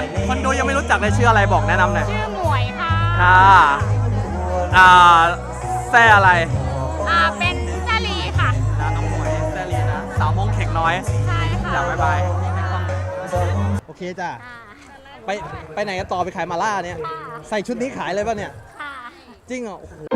คนคนดูยังไม่รู้จักเลยชื่ออะไรบอกแนะนำหน่อยชื่อหมวยค่ะค่ะอ่าแซ่อะไรอ่าเป็นซาลีค่ะ นะน้องหมวยแซ่ลีนะ สาวมงเข็กน้อยใช่ค่ะอยากบายบายโอเคจ้ะ ค่ะไปไปไหนกันต่อไปขายมาล่าเนี่ยใส่ชุดนี้ขายเลยป่ะเนี่ย ค่ะ จริงเหรอโอ้โห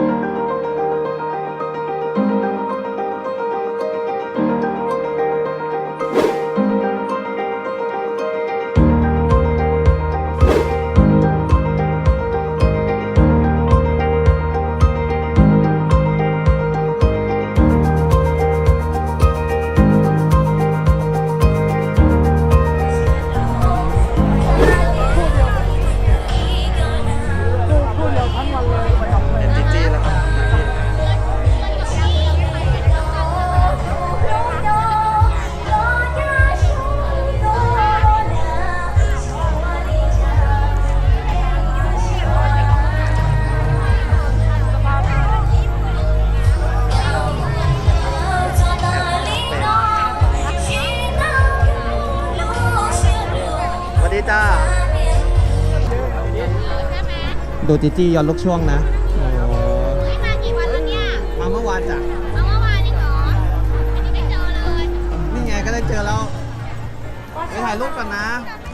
ดูจีจีย้อนลูกช่วงนะโอ้โหไม่มากี่วันแล้วเนี่ย มาเมื่อวานจ้ะมาเมื่อวานเองเหรออันนี้ไม่เจอเลย นี่ไงก็ได้เจอแล้วไปถ่ายรูปกันนะไปเ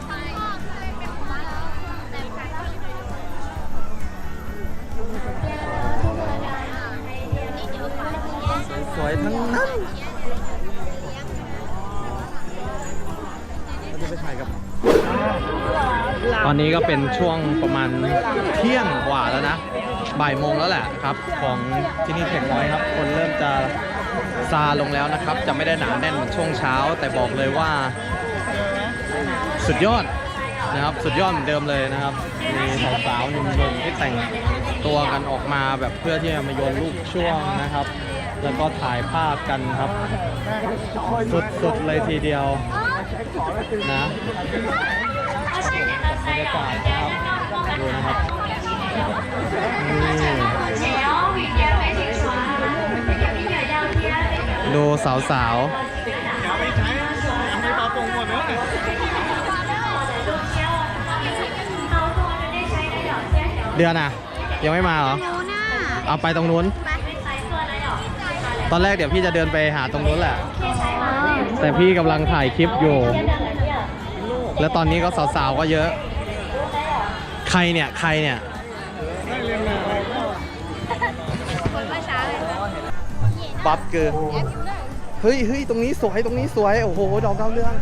อนนี้ก็เป็นช่วงประมาณเที่ยงกว่าแล้วนะ บ่ายโมงแล้วแหละครับ ของที่นี่เข็กน้อยครับ คนเริ่มจะซาลงแล้วนะครับ จะไม่ได้หนาแน่นเหมือนช่วงเช้า แต่บอกเลยว่า สุดยอดนะครับ สุดยอดเหมือนเดิมเลยนะครับ มีสาวๆหนุ่มๆที่แต่งตัวกันออกมาแบบเพื่อที่จะมาโยนลูกช่วงนะครับ แล้วก็ถ่ายภาพกันครับ สุดๆเลยทีเดียวนะ บรรยากาศนะครับดูนะครับนี่ดูสาวๆเดือนอะ ยังไม่มาเหรอรู้น่ะเอาไปตรงนู้นไปตอนแรกเดี๋ยวพี่จะเดินไปหาตรงนู้นแหละ แต่พี่กำลังถ่ายคลิปอยู่ แล้วตอนนี้ก็สาวๆก็เยอะ ใครเนี่ยใครเนี่ยคนว่าช้าเลยบัฟเกอร์เฮ้ยเฮ้ยตรงนี้สวยตรงนี้สวยโอ้โหดอกดาวเรือง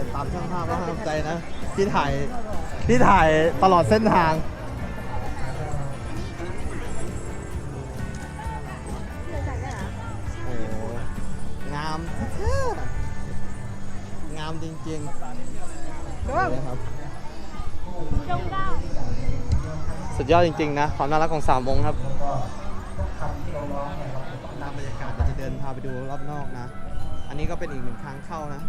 ด่าว่าเธอก็เล่นกดกดกดเลยนะเดินตามช่างภาพแล้วห้ามใจนะ ที่ถ่ายที่ถ่ายตลอดเส้นทางโอ้โหงามแท้ๆงามจริงๆนะครับจงเก้าสุดยอดจริง ๆ นะ ความน่ารักของสามวงครับตามบรรยากาศเราจะเดินพาไปดูรอบนอกนะ อันนี้ก็เป็นอีกหนึ่งทางเข้านะ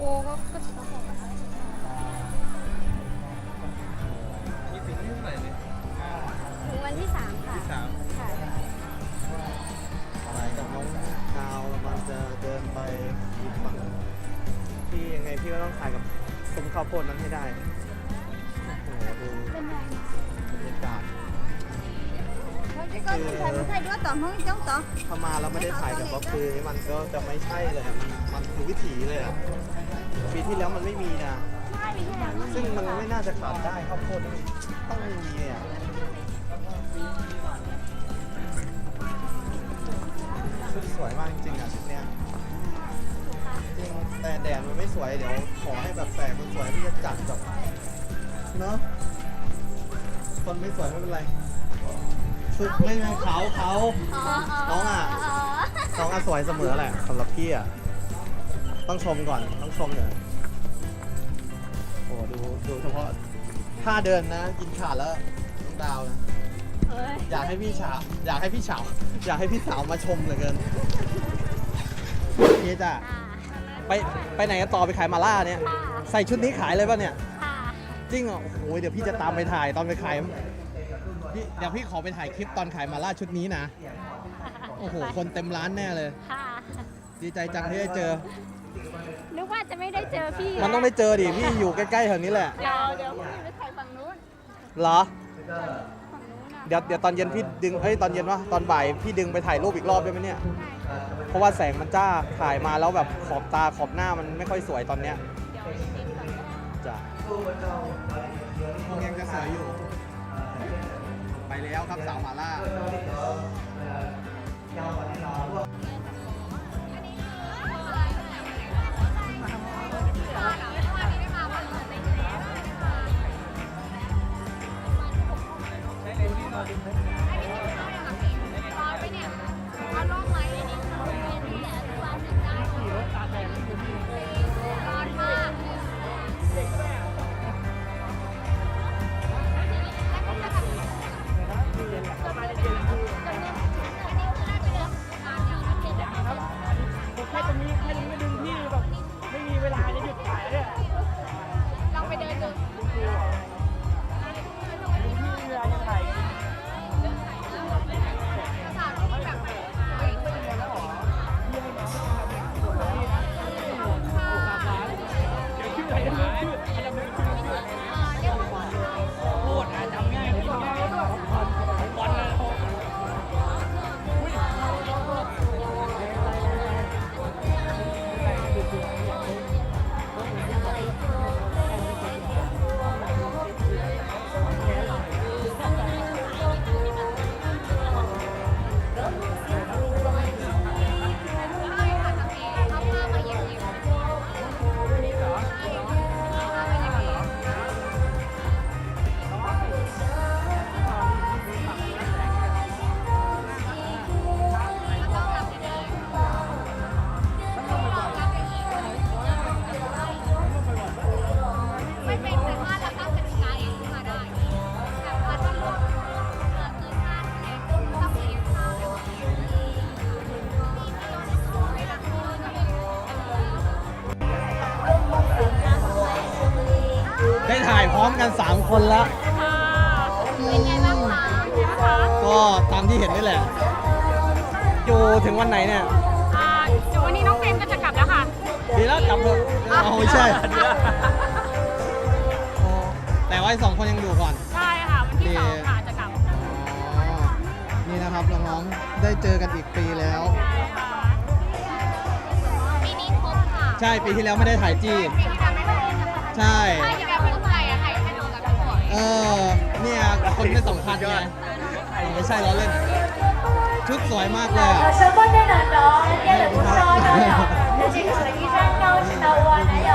โอ้ก็ก็ถึงวันที่สามค่ะค่ะอะไรกับน้องดาวเรามันจะเดินไปอีกฝั่งพี่ยังไงพี่ก็ต้องถ่ายกับซุ้มข้าวโพดนั้นให้ได้โอ้โหดูเป็นไงบรรยากาศก็ต้องใช้ไม่ใช่ด้วยต่อห้องจ้องต่อถ้ามาแล้วไม่ได้ถ่ายกับก็คือมันก็จะไม่ใช่เลยอะมันมันคือวิถีเลยอะ ปีที่แล้วมันไม่มีนะ ใช่ไม่ใช่ซึ่งมันไม่น่าจะขาดได้ข้าวโพดนี่ต้องมีอะชุดสวยมากจริงๆอะชุดเนี้ยจริงแต่แดดมันไม่สวยเดี๋ยวขอให้แบบแสงมันสวยที่จะจัดแบบเนอะคนไม่สวยไม่เป็นไรชุดไม่ไม่เขาเขาน้องอะน้องอะสวยเสมอแหละสำหรับพี่อะ ต้องชมก่อนต้องชมเดี๋ยวโอ้ดูดูเฉพาะท่าเดินนะ กินขาดแล้วน้องดาวนะอยากให้พี่สาวอยากให้พี่สาวอยากให้พี่สาวมาชมเหลือเกินโอเคจ้ะไปไปไหนกันต่อไปขายมาล่าเนี่ยค่ะใส่ชุดนี้ขายเลยป่ะเนี่ย ค่ะจริงเหรอโอ้โหเดี๋ยวพี่จะตามไปถ่ายตอนไปขายพี่เดี๋ยวพี่ขอไปถ่ายคลิปตอนขายมาล่าชุดนี้นะ โอ้โห คนเต็มร้านแน่เลย ค่ะดีใจจังที่ได้เจอนึกว่าจะ ไม่ได้เจอพี่มันต้องได้เจอดิพี่อยู่ใกล้ๆแถวนี้แหละ เดี๋ยวเดี๋ยวพี่ไปถ่ายฝั่งนู้นเหรอ ฝั่งนู้นอะเดี๋ยวเดี๋ยวตอนเย็นพี่ดึงเอ้ยตอนเย็นวะตอนบ่ายพี่ดึงไปถ่ายรูปอีกรอบได้ไหมเนี่ย ได้เพราะว่าแสงมันจ้าถ่ายมาแล้วแบบขอบตาขอบหน้ามันไม่ค่อยสวยตอนเนี้ยเดี๋ยวเช็คก่อนจ้ะคงยังจะสวยอยู่ ไปแล้วครับสาวหมาล่าแร้อมกัน 3 คนแล้วเป็นไงบ้างคะก็ตามที่เห็นนี่แหละ อยู่ถึงวันไหนเนี่ยอ่าเดี๋ยววันนี้น้องเฟรมก็จะกลับแล้วค่ะดีแล้วกลับเถอะเอาไม่ใช่อ๋อแต่ว่าไอ้สองคนยังอยู่ก่อน ใช่ค่ะ วันที่สองค่ะจะกลับอ๋อนี่นะครับน้องๆได้เจอกันอีกปีแล้ว ใช่ค่ะปีนี้ครบค่ะใช่ปีที่แล้วไม่ได้ถ่ายจี้ ปีที่แล้วไม่ได้ค่ะใช่ ใช่ที่แบบพูดไทยอะ เออเนี่ยคนไม่สำคัญไงไม่ใช่ล้อเล่น ชุดสวยมากเลยอะ 저번에는너내가못써줘요근데지금저이상거시나와나요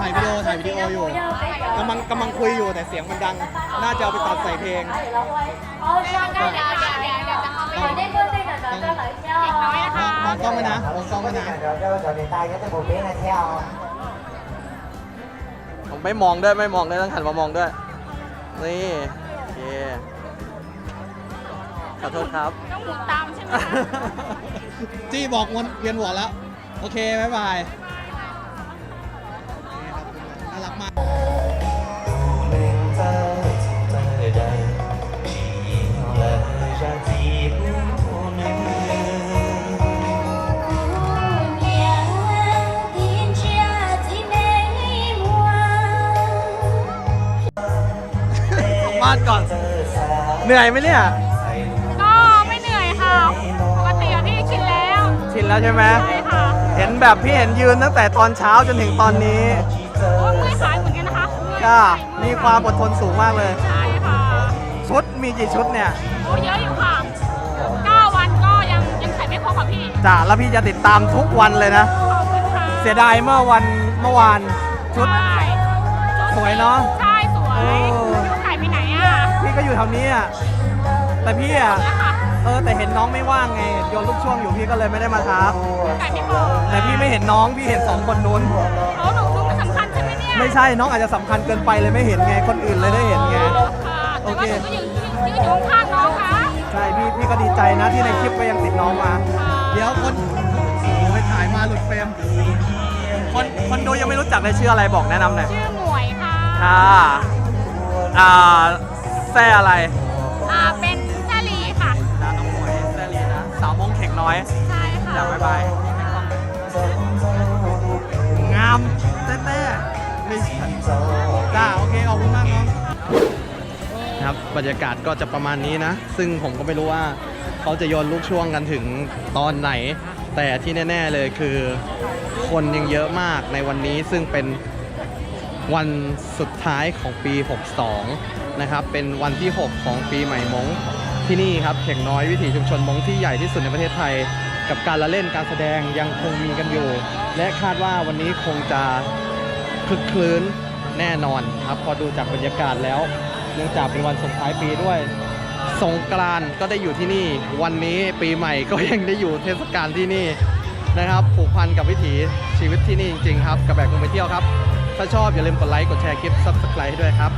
ถ่ายวิดีโอถ่ายวิดีโออยู่กำลังกำลังคุยอยู่แต่เสียงมันดัง น่าจะเอาไปตัดใส่เพลงมองกล้องไว้นะมองกล้องไว้นะ Rồi đâu rồi đề tài cho tới buổi bé ผมไม่มองด้วยไม่มองด้วยต้องหันมามองด้วย นี่โอเคขอโทษครับ ต้องหมุนตามใช่ไหมคะ จี้บอกวนเวียนหัวแล้ว โอเค บ๊ายบาย เหนื่อยไหมเนี่ย ก็ไม่เหนื่อยค่ะ ปกติอะพี่ชินแล้ว ชินแล้วใช่ไหม ใช่ค่ะเห็นแบบพี่เห็นยืนตั้งแต่ตอนเช้าจนถึงตอนนี้ โอ้ยเมื่อยขาเหมือนกันนะคะเมื่อยก็มีความอดทนสูงมากเลย ใช่ค่ะ ชุดมีกี่ชุดเนี่ยโอ้เยอะอยู่ค่ะ9วันก็ยังยังใส่ไม่ครบค่ะพี่ จ้ะแล้วพี่จะติดตามทุกวันเลยนะ ขอบคุณค่ะเสียดายเมื่อวันเมื่อวานชุด ใช่ชุดสวยเนอะ ใช่สวยเอ พี่ก็อยู่แถวนี้อะแต่พี่อะนะคะเออแต่เห็นน้องไม่ว่างไงโยนลูกช่วงอยู่พี่ก็เลยไม่ได้มาทักขายไม่พอแต่พี่ไม่เห็นน้องพี่เห็นสองคนนู้นเขาหนูรู้มันสำคัญใช่ไหมเนี่ยไม่ใช่น้องอาจจะสำคัญเกินไปเลยไม่เห็นไงคนอื่นเลยได้เห็นไงค่ะโอแต่เคว่าหนูก็ยืนยืนอยู่ข้างๆน้องค่ะใช่พี่พี่ก็ดีใจนะที่ในคลิปก็ยังติดน้องมา เดี๋ยวคนโอ้ยถ่ายมาหลุดเฟรมคนจักได้ชื่ออะไรบอกแนะนำหน่อยชื่อหมวยค่ะ อ่าอ่า แซ่อะไรอ่าเป็นแซลีค่ะนะน้องหมวยแซ่ลีนะ สาวมงเข่งน้อยใช่ค่ะ อยากบายบายงามแต้แต้ไม่ใช่จ้าโอเคขอบคุณมากน้องครับบรรยากาศก็จะประมาณนี้นะ ซึ่งผมก็ไม่รู้ว่าเขาจะโยนลูกช่วงกันถึงตอนไหน แต่ที่แน่ ๆเลยคือคนยังเยอะมากในวันนี้ซึ่งเป็นวันสุดท้ายของปี 62 นะครับ เป็นวันที่ 6 ของปีใหม่มงที่นี่ครับเข่งน้อยวิถีชุมชนมงที่ใหญ่ที่สุดในประเทศไทย กับการละเล่นการแสดงยังคงมีกันอยู่ และคาดว่าวันนี้คงจะคลึกคลื้นแน่นอนครับ พอดูจากบรรยากาศแล้วเนื่องจากเป็นวันส่งท้ายปีด้วยสงกรานก็ได้อยู่ที่นี่ วันนี้ปีใหม่ก็ยังได้อยู่เทศกาลที่นี่นะครับผูกพันกับวิถีชีวิตที่นี่จริงๆครับกับแบบคงไปเที่ยวครับ ถ้าชอบอย่าลืมกดไลค์กดแชร์คลิป subscribe ให้ด้วยครับ